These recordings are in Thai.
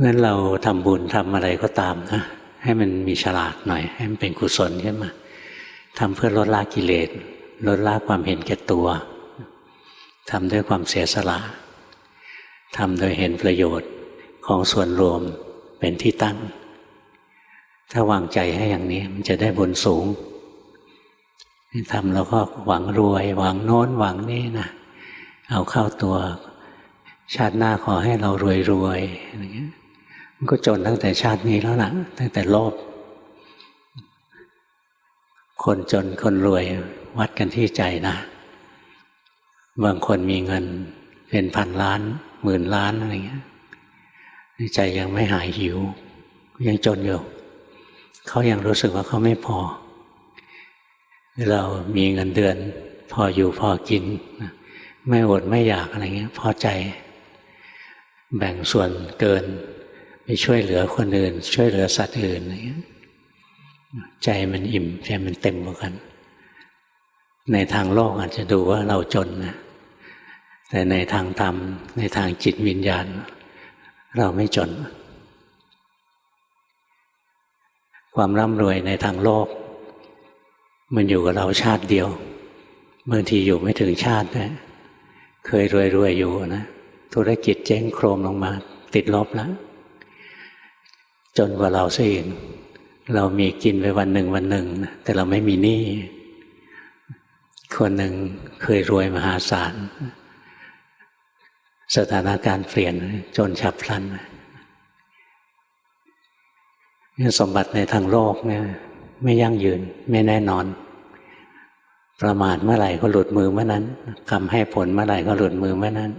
งั้นเราทำบุญทำอะไรก็ตามนะให้มันมีฉลาดหน่อย ให้มันเป็นกุศลขึ้นมาทำเพื่อลดละกิเลสลดละความเห็นแก่ตัวทำด้วยความเสียสละทำโดยเห็นประโยชน์ของส่วนรวมเป็นที่ตั้ง ถ้าวางใจให้อย่างนี้มันจะได้บุญสูงทำแล้วก็หวังรวย หวังโน้นหวังนี่นะเอาเข้าตัวชาติหน้าขอให้เรารวยรวยอะไรเงี้ย ก็จนตั้งแต่ชาตินี้แล้วล่ะ ตั้งแต่โลภคนจนคนรวยวัดกันที่ใจนะ บางคนมีเงินเป็นพันล้าน หมื่นล้านอะไรเงี้ยใจยังไม่หายหิว ยังจนอยู่เขายังรู้สึกว่าเขาไม่พอ เรามีเงินเดือน พออยู่พอกิน ไม่อดไม่อยากอะไรเงี้ย พอใจ แบ่งส่วนเกิน ช่วยเหลือคนอื่น ช่วยเหลือสัตว์อื่นอะไรเงี้ยใจมันอิ่มใจมันเต็มกว่ากัน ในทางโลกอาจจะดูว่าเราจนนะแต่ในทางธรรม ในทางจิตวิญญาณ เราไม่จน ความร่ำรวยในทางโลก มันอยู่กับเราชาติเดียวบางทีอยู่ไม่ถึงชาตินะเคยรวยๆอยู่นะธุรกิจเจ๊งโครมลงมา ติดลบแล้ว จนกว่าเราซะเองเรามีกินไปวันหนึ่งวันหนึ่งแต่เราไม่มีหนี้คนหนึ่งเคยรวยมหาศาล สถานการณ์เปลี่ยนจนฉับพลันสมบัติในทางโลกเนี่ยไม่ยั่งยืนไม่แน่นอน ประมาทเมื่อไหร่ก็หลุดมือเมื่อนั้นทำให้ผลเมื่อไหร่ก็หลุดมือเมื่อนั้น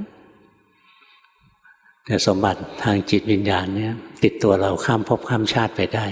แต่สมบัติทางจิตวิญญาณเนี่ย ติดตัวเราข้ามภพข้ามชาติไปได้